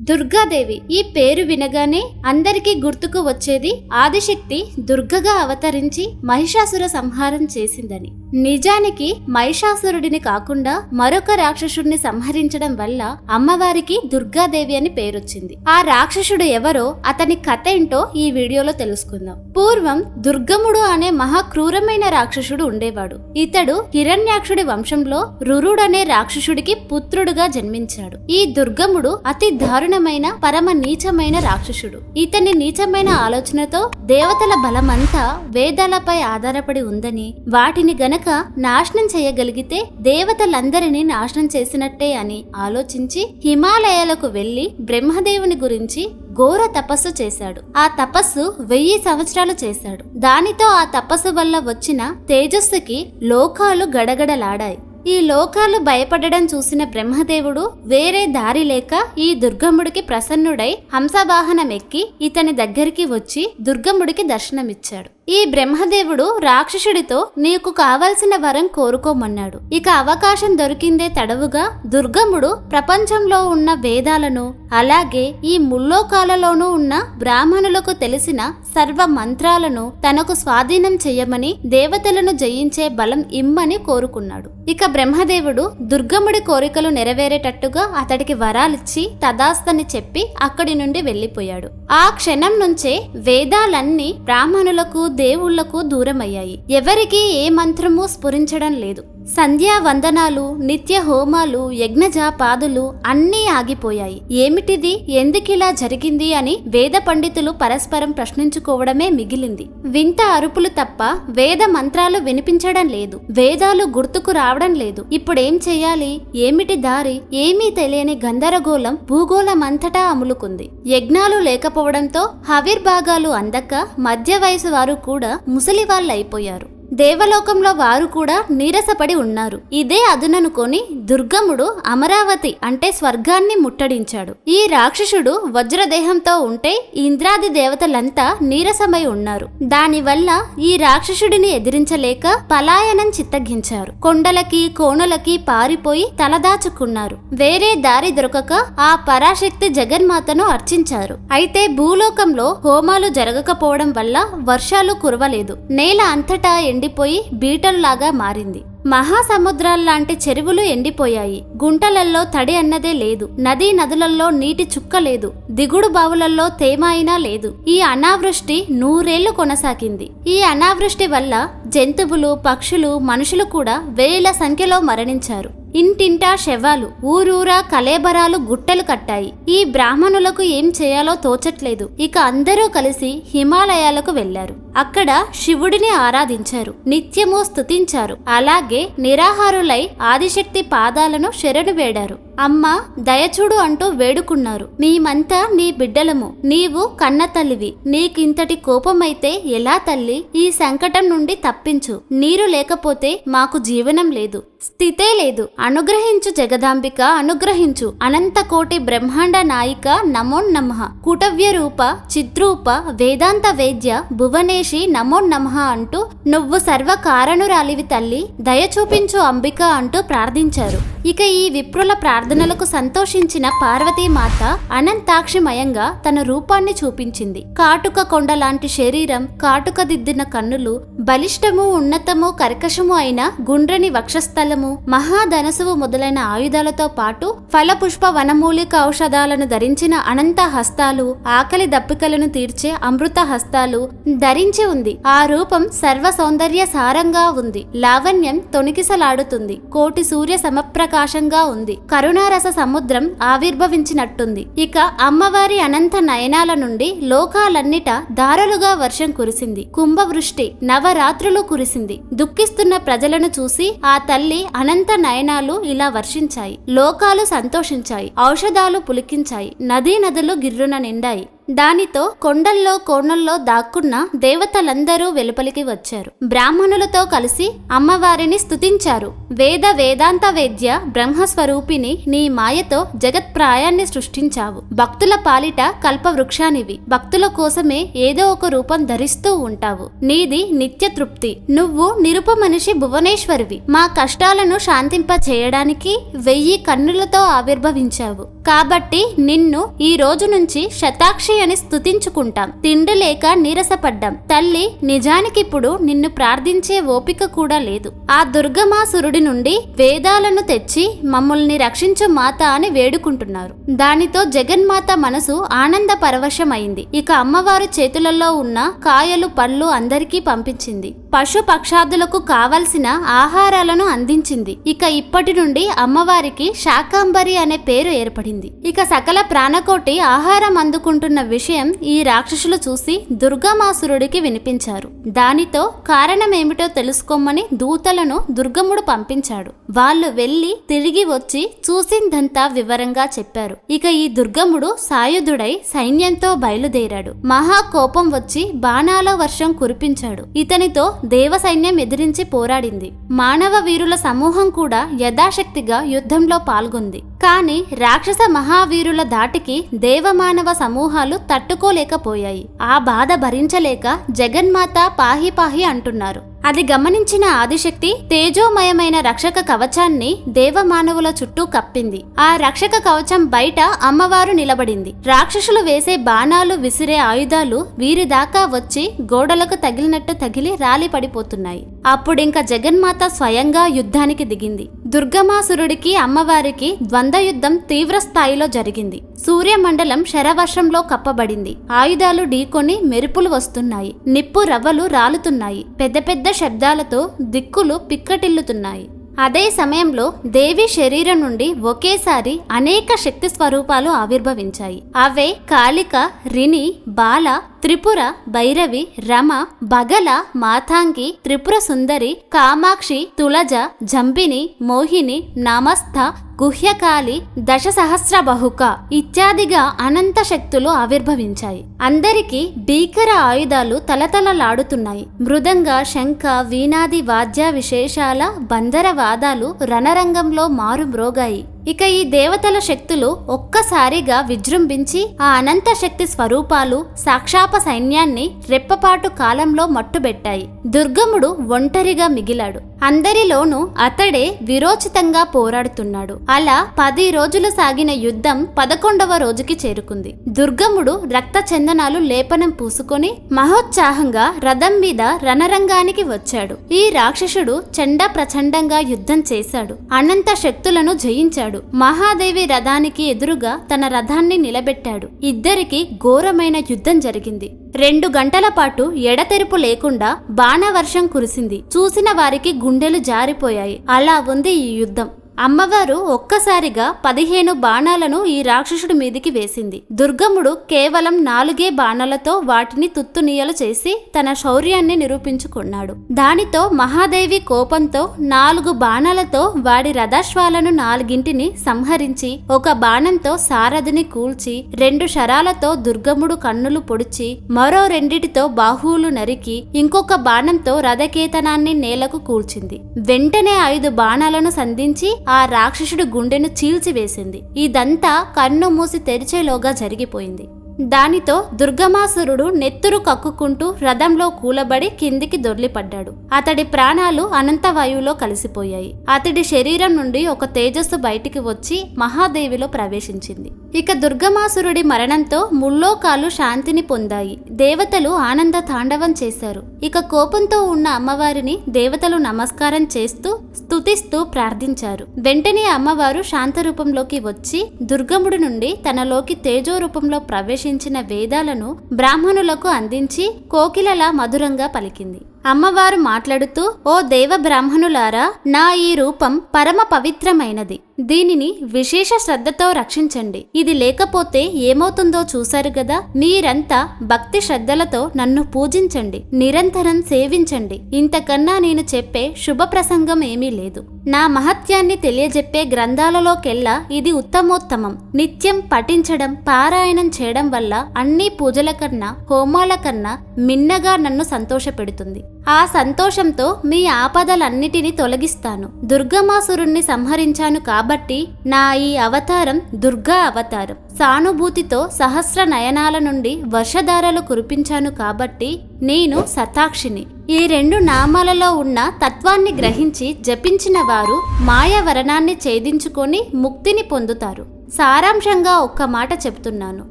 దుర్గాదేవి ఈ పేరు వినగానే అందరికీ గుర్తుకు వచ్చేది ఆదిశక్తి దుర్గగా అవతరించి మహిషాసుర సంహారం చేసిందని. నిజానికి మహిషాసురుడిని కాకుండా మరొక రాక్షసుడిని సంహరించడం వల్ల అమ్మవారికి దుర్గాదేవి అని పేరొచ్చింది. ఆ రాక్షసుడు ఎవరో అతని కథ ఏంటో ఈ వీడియోలో తెలుసుకుందాం. పూర్వం దుర్గముడు అనే మహా క్రూరమైన రాక్షసుడు ఉండేవాడు. ఇతడు హిరణ్యాక్షుడి వంశంలో రురుడనే రాక్షసుడికి పుత్రుడుగా జన్మించాడు. ఈ దుర్గముడు అతి దారుణమైన పరమ నీచమైన రాక్షసుడు. ఇతని నీచమైన ఆలోచనతో దేవతల బలమంతా వేదాలపై ఆధారపడి ఉందని వాటిని గనక నాశనం చేయగలిగితే దేవతలందరినీ నాశనం చేసినట్టే అని ఆలోచించి హిమాలయాలకు వెళ్ళి బ్రహ్మదేవుని గురించి ఘోర తపస్సు చేశాడు. ఆ తపస్సు వెయ్యి సంవత్సరాలు చేశాడు. దానితో ఆ తపస్సు వల్ల వచ్చిన తేజస్సుకి లోకాలు గడగడలాడాయి. ఈ లోకాలు భయపడడం చూసిన బ్రహ్మదేవుడు వేరే దారి లేక ఈ దుర్గముడికి ప్రసన్నుడై హంసవాహనం ఎక్కి ఇతని దగ్గరికి వచ్చి దుర్గముడికి దర్శనమిచ్చాడు. ఈ బ్రహ్మదేవుడు రాక్షసుడితో నీకు కావలసిన వరం కోరుకోమన్నాడు. ఇక అవకాశం దొరికిందే తడవుగా దుర్గముడు ప్రపంచంలో ఉన్న వేదాలను అలాగే ఈ ముల్లోకాలలోనూ ఉన్న బ్రాహ్మణులకు తెలిసిన సర్వ మంత్రాలను తనకు స్వాధీనం చెయ్యమని దేవతలను జయించే బలం ఇమ్మని కోరుకున్నాడు. ఇక బ్రహ్మదేవుడు దుర్గముడి కోరికలు నెరవేరేటట్టుగా అతడికి వరాలిచ్చి తదాస్తని చెప్పి అక్కడి నుండి వెళ్ళిపోయాడు ఆ క్షణం నుంచే వేదాలన్నీ బ్రాహ్మణులకు దేవుళ్ళకు దూరమయ్యాయి. ఎవరికీ ఏ మంత్రము స్ఫురించడం లేదు. సంధ్యా వందనాలు నిత్య హోమాలు యజ్ఞజాపాదులు అన్నీ ఆగిపోయాయి. ఏమిటిది? ఎందుకిలా జరిగింది అని వేద పండితులు పరస్పరం ప్రశ్నించుకోవడమే మిగిలింది. వింత అరుపులు తప్ప వేద మంత్రాలు వినిపించడం లేదు. వేదాలు గుర్తుకు రావడం లేదు. ఇప్పుడేం చేయాలి? ఏమిటి దారి? ఏమీ తెలియని గందరగోళం భూగోళమంతటా అములుకుంది. యజ్ఞాలు లేకపోవడంతో హవిర్భాగాలు అందక మధ్య వయసు వారు కూడా ముసలివాళ్ళైపోయారు. దేవలోకంలో వారు కూడా నీరసపడి ఉన్నారు. ఇదే అదుననుకొని దుర్గముడు అమరావతి అంటే స్వర్గాన్ని ముట్టడించాడు. ఈ రాక్షసుడు వజ్రదేహంతో ఉంటే ఇంద్రాది దేవతలంతా నీరసమై ఉన్నారు. దానివల్ల ఈ రాక్షసుడిని ఎదిరించలేక పలాయనం చిత్తగించారు. కొండలకి కోణలకి పారిపోయి తలదాచుకున్నారు. వేరే దారి దొరకక ఆ పరాశక్తి జగన్మాతను అర్చించారు. అయితే భూలోకంలో హోమాలు జరగకపోవడం వల్ల వర్షాలు కురవలేదు. నేల అంతటా ఎండిపోయి బీటల్లాగా మారింది. మహాసముద్రాల్లాంటి చెరువులు ఎండిపోయాయి. గుంటలల్లో తడి అన్నదే లేదు. నదీ నదులలో నీటి చుక్క లేదు. దిగుడు బావులల్లో తేమ అయినా లేదు. ఈ అనావృష్టి నూరేళ్ళు కొనసాగింది. ఈ అనావృష్టి వల్ల జంతువులు పక్షులు మనుషులు కూడా వేల సంఖ్యలో మరణించారు. ఇంటింటా శవాలు ఊరూరా కలేబరాలు గుట్టలు కట్టాయి. ఈ బ్రాహ్మణులకు ఏం చేయాలో తోచట్లేదు. ఇక అందరూ కలిసి హిమాలయాలకు వెళ్ళారు అక్కడ శివుడిని ఆరాధించారు. నిత్యము స్తుతించారు. అలాగే నిరాహారులై ఆదిశక్తి పాదాలను శరణు వేడారు. అమ్మ దయచూడు అంటూ వేడుకున్నారు. మేమంతా నీ బిడ్డలము. నీవు కన్న తల్లివి నీకింతటి కోపమైతే ఎలా తల్లి? ఈ సంకటం నుండి తప్పించు. నీరు లేకపోతే మాకు జీవనం లేదు. స్థితే లేదు. అనుగ్రహించు జగదాంబిక అనుగ్రహించు అనంతకోటి బ్రహ్మాండ నాయిక నమో నమః. కుటవ్య రూప చిద్రూప వేదాంత వేద్య భువనేషి నమో నమః అంటూ నువ్వు సర్వ కారణురాలివి తల్లి దయ చూపించు అంబిక అంటూ ప్రార్థించారు. ఇక ఈ విప్రుల ప్రార్థనలకు సంతోషించిన పార్వతీమాత అనంతాక్షిమయంగా తన రూపాన్ని చూపించింది. కాటుక కొండ లాంటి శరీరం కాటుక దిద్దిన కన్నులు బలిష్టము ఉన్నతము కర్కశము అయిన గుండ్రని వక్షస్థలము మహాధనసువు మొదలైన ఆయుధాలతో పాటు ఫలపుష్ప వనమూలిక ఔషధాలను ధరించిన అనంత హస్తాలు ఆకలి దప్పికలను తీర్చే అమృత హస్తాలు ధరించి ఉంది. ఆ రూపం సర్వ సౌందర్య సారంగా ఉంది. లావణ్యం తొణికిసలాడుతుంది. కోటి సూర్య సమప్రక ఆకాశంగా ఉంది. కరుణారస సముద్రం ఆవిర్భవించినట్టుంది. ఇక అమ్మవారి అనంత నయనాల నుండి లోకాలన్నిట దారులుగా వర్షం కురిసింది. కుంభవృష్టి నవరాత్రులు కురిసింది. దుఃఖిస్తున్న ప్రజలను చూసి ఆ తల్లి అనంత నయనాలు ఇలా వర్షించాయి. లోకాలు సంతోషించాయి. ఔషధాలు పులికించాయి. నదీ నదులు గిర్రున నిండాయి. దానితో కొండల్లో కోణల్లో దాక్కున్న దేవతలందరూ వెలుపలికి వచ్చారు. బ్రాహ్మణులతో కలిసి అమ్మవారిని స్తుతించారు. వేద వేదాంత వేద్య బ్రహ్మస్వరూపిణి నీ మాయతో జగత్ప్రాయాన్ని సృష్టించావు. భక్తుల పాలిట కల్పవృక్షానివి. భక్తుల కోసమే ఏదో ఒక రూపం ధరిస్తూ ఉంటావు. నీది నిత్య తృప్తి నువ్వు నిరుప మనిషి భువనేశ్వరివి. మా కష్టాలను శాంతింప చేయడానికి వెయ్యి కన్నులతో ఆవిర్భవించావు. కాబట్టి నిన్ను ఈ రోజు నుంచి శతాక్షి అని స్థుతించుకుంటాం తిండి లేక నీరసపడ్డాం. తల్లి నిజానికిప్పుడు నిన్ను ప్రార్థించే ఓపిక కూడా లేదు. ఆ దుర్గమాసురుడి నుండి వేదాలను తెచ్చి మమ్మల్ని రక్షించు మాత అని వేడుకుంటున్నారు. దానితో జగన్మాత మనసు ఆనంద పరవశమైంది ఇక అమ్మవారు చేతులలో ఉన్న కాయలు పళ్ళు అందరికీ పంపించింది. పశు పక్షాదులకు కావలసిన ఆహారాలను అందించింది. ఇక ఇప్పటి నుండి అమ్మవారికి శాకాంబరి అనే పేరు ఏర్పడింది. ఇక సకల ప్రాణకోటి ఆహారం అందుకుంటున్న విషయం ఈ రాక్షసులు చూసి దుర్గామాసురుడికి వినిపించారు. దానితో కారణమేమిటో తెలుసుకోమని దూతలను దుర్గముడు పంపించాడు. వాళ్ళు వెళ్ళి తిరిగి వచ్చి చూసిందంతా వివరంగా చెప్పారు. ఇక ఈ దుర్గముడు సాయుధుడై సైన్యంతో బయలుదేరాడు. మహా కోపం వచ్చి బాణాల వర్షం కురిపించాడు. ఇతనితో దేవసైన్యం ఎదిరించి పోరాడింది. మానవ వీరుల సమూహం కూడా యథాశక్తిగా యుద్ధంలో పాల్గొంది. కానీ రాక్షస మహావీరుల దాటికి దేవమానవ సమూహాలు తట్టుకోలేకపోయాయి. ఆ బాధ భరించలేక జగన్మాత పాహి పాహి అంటున్నారు. అది గమనించిన ఆదిశక్తి తేజోమయమైన రక్షక కవచాన్ని దేవమానవుల చుట్టూ కప్పింది. ఆ రక్షక కవచం బయట అమ్మవారు నిలబడింది. రాక్షసులు వేసే బాణాలు విసిరే ఆయుధాలు వీరి దాకా వచ్చి గోడలకు తగిలినట్టు తగిలి రాలి పడిపోతున్నాయి. అప్పుడింక జగన్మాత స్వయంగా యుద్ధానికి దిగింది. దుర్గమాసురుడికి అమ్మవారికి ద్వంద్వ యుద్ధం తీవ్ర స్థాయిలో జరిగింది. సూర్యమండలం శరవర్షంలో కప్పబడింది. ఆయుధాలు ఢీకొని మెరుపులు వస్తున్నాయి. నిప్పు రవ్వలు రాలుతున్నాయి. పెద్ద పెద్ద శబ్దాలతో దిక్కులు పిక్కటిల్లుతున్నాయి. అదే సమయంలో దేవి శరీరం నుండి ఒకేసారి అనేక శక్తి స్వరూపాలు ఆవిర్భవించాయి. అవే కాళిక రిని బాల త్రిపుర భైరవి రమ బగల మాతాంగి త్రిపుర సుందరి కామాక్షి తులజ జంబిని మోహిని నమస్థ గుహ్యకాళి దశ సహస్ర బహుక ఇత్యాదిగా అనంత శక్తులు ఆవిర్భవించాయి. అందరికీ భీకర ఆయుధాలు తలతలలాడుతున్నాయి. మృదంగ శంఖ వీణాది వాద్య విశేషాల బందర వాదాలు రణరంగంలో మారుమ్రోగాయి. ఇక ఈ దేవతల శక్తులు ఒక్కసారిగా విజృంభించి ఆ అనంత శక్తి స్వరూపాలు సాక్షాప సైన్యాన్ని రెప్పపాటు కాలంలో మట్టుబెట్టాయి. దుర్గముడు ఒంటరిగా మిగిలాడు. అందరిలోనూ అతడే విరోచితంగా పోరాడుతున్నాడు. అలా పది రోజులు సాగిన యుద్ధం పదకొండవ రోజుకి చేరుకుంది. దుర్గముడు రక్త చందనాలు లేపనం పూసుకొని మహోత్సాహంగా రథం మీద రణరంగానికి వచ్చాడు. ఈ రాక్షసుడు చండ ప్రచండంగా యుద్ధం చేశాడు. అనంత శక్తులను జయించాడు. మహాదేవి రథానికి ఎదురుగా తన రథాన్ని నిలబెట్టాడు. ఇద్దరికి ఘోరమైన యుద్ధం జరిగింది. రెండు గంటల పాటు ఎడతెరుపు లేకుండా బాణవర్షం కురిసింది. చూసిన వారికి గుండెలు జారిపోయాయి. అలా ఉంది ఈ యుద్ధం. అమ్మవారు ఒక్కసారిగా పదిహేను బాణాలను ఈ రాక్షసుడి మీదికి వేసింది. దుర్గముడు కేవలం నాలుగే బాణాలతో వాటిని తుత్తునీయలు చేసి తన శౌర్యాన్ని నిరూపించుకున్నాడు. దానితో మహాదేవి కోపంతో నాలుగు బాణాలతో వాడి రథాశ్వాలను నాలుగింటిని సంహరించి ఒక బాణంతో సారథిని కూల్చి రెండు శరాలతో దుర్గముడు కన్నులు పొడిచి మరో రెండిటితో బాహువులు నరికి ఇంకొక బాణంతో రథకేతనాన్ని నేలకు కూల్చింది. వెంటనే ఐదు బాణాలను సంధించి ఆ రాక్షసుడి గుండెను చీల్చివేసింది. ఇదంతా కన్ను మూసి తెరిచేలోగా జరిగిపోయింది. దానితో దుర్గమాసురుడు నెత్తురు కక్కుకుంటూ రథంలో కూలబడి కిందికి దొర్లిపడ్డాడు. అతడి ప్రాణాలు అనంతవాయువులో కలిసిపోయాయి. అతడి శరీరం నుండి ఒక తేజస్సు బయటికి వచ్చి మహాదేవిలో ప్రవేశించింది. ఇక దుర్గమాసురుడి మరణంతో ముల్లోకాలు శాంతిని పొందాయి. దేవతలు ఆనంద తాండవం చేశారు. ఇక కోపంతో ఉన్న అమ్మవారిని దేవతలు నమస్కారం చేస్తూ స్తుతిస్తూ ప్రార్థించారు. వెంటనే అమ్మవారు శాంత రూపంలోకి వచ్చి దుర్గముడి నుండి తనలోకి తేజో రూపంలో ప్రవేశించిన వేదాలను బ్రాహ్మణులకు అందించి కోకిలలా మధురంగా పలికింది. అమ్మవారు మాట్లాడుతూ ఓ దేవ బ్రాహ్మణులారా నా ఈ రూపం పరమ పవిత్రమైనది. దీనిని విశేష శ్రద్ధతో రక్షించండి. ఇది లేకపోతే ఏమవుతుందో చూశారు గదా? మీరంతా భక్తి శ్రద్ధలతో నన్ను పూజించండి. నిరంతరం సేవించండి. ఇంతకన్నా నేను చెప్పే శుభ ప్రసంగం ఏమీ లేదు. నా మహత్యాన్ని తెలియజెప్పే గ్రంథాలలోకెల్లా ఇది ఉత్తమోత్తమం. నిత్యం పఠించడం పారాయణం చేయడం వల్ల అన్ని పూజల కన్నా హోమాల కన్నా మిన్నగా నన్ను సంతోషపెడుతుంది. ఆ సంతోషంతో మీ ఆపదలన్నిటినీ తొలగిస్తాను. దుర్గమాసురుణ్ణి సంహరించాను కాబట్టి నా ఈ అవతారం దుర్గా అవతారం. సానుభూతితో సహస్ర నయనాల నుండి వర్షధారలు కురిపించాను కాబట్టి నేను సతాక్షిని ఈ రెండు నామాలలో ఉన్న తత్వాన్ని గ్రహించి జపించిన వారు మాయావరణాన్ని ఛేదించుకొని ముక్తిని పొందుతారు. సారాంశంగా ఒక్క మాట చెప్తున్నాను.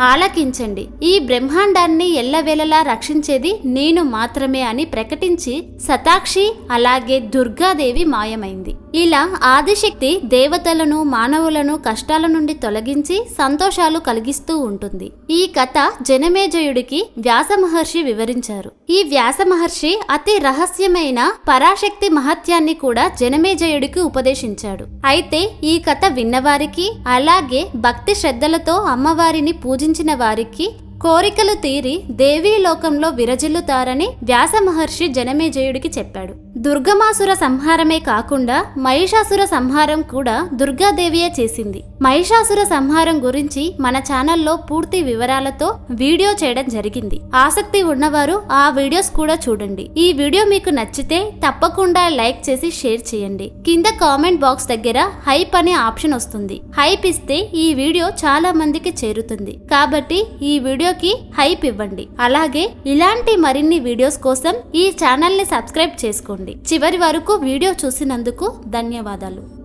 ఆలకించండి. ఈ బ్రహ్మాండాన్ని ఎల్లవేళలా రక్షించేది నేను మాత్రమే అని ప్రకటించి సతాక్షి అలాగే దుర్గాదేవి మాయమైంది. ఇలా ఆదిశక్తి దేవతలను మానవులను కష్టాల నుండి తొలగించి సంతోషాలు కలిగిస్తూ ఉంటుంది. ఈ కథ జనమేజయుడికి వ్యాస మహర్షి వివరించారు. ఈ వ్యాస మహర్షి అతి రహస్యమైన పరాశక్తి మహత్యాన్ని కూడా జనమేజయుడికి ఉపదేశించాడు. అయితే ఈ కథ విన్నవారికి అలాగే భక్తి శ్రద్ధలతో అమ్మవారిని పూజించిన వారికి కోరికలు తీరి దేవీ లోకంలో విరజిల్లుతారని వ్యాస మహర్షి జనమేజయుడికి చెప్పాడు. దుర్గమాసుర సంహారమే కాకుండా మహిషాసుర సంహారం కూడా దుర్గాదేవియే చేసింది. మహిషాసుర సంహారం గురించి మన ఛానల్లో పూర్తి వివరాలతో వీడియో చేయడం జరిగింది. ఆసక్తి ఉన్నవారు ఆ వీడియోస్ కూడా చూడండి. ఈ వీడియో మీకు నచ్చితే తప్పకుండా లైక్ చేసి షేర్ చేయండి. కింద కామెంట్ బాక్స్ దగ్గర హైప్ అనే ఆప్షన్ వస్తుంది. హైప్ ఇస్తే ఈ వీడియో చాలా మందికి చేరుతుంది. కాబట్టి ఈ వీడియోకి హైప్ ఇవ్వండి. అలాగే ఇలాంటి మరిన్ని వీడియోస్ కోసం ఈ ఛానల్ని సబ్స్క్రైబ్ చేసుకోండి. చివరి వరకు వీడియో చూసినందుకు ధన్యవాదాలు.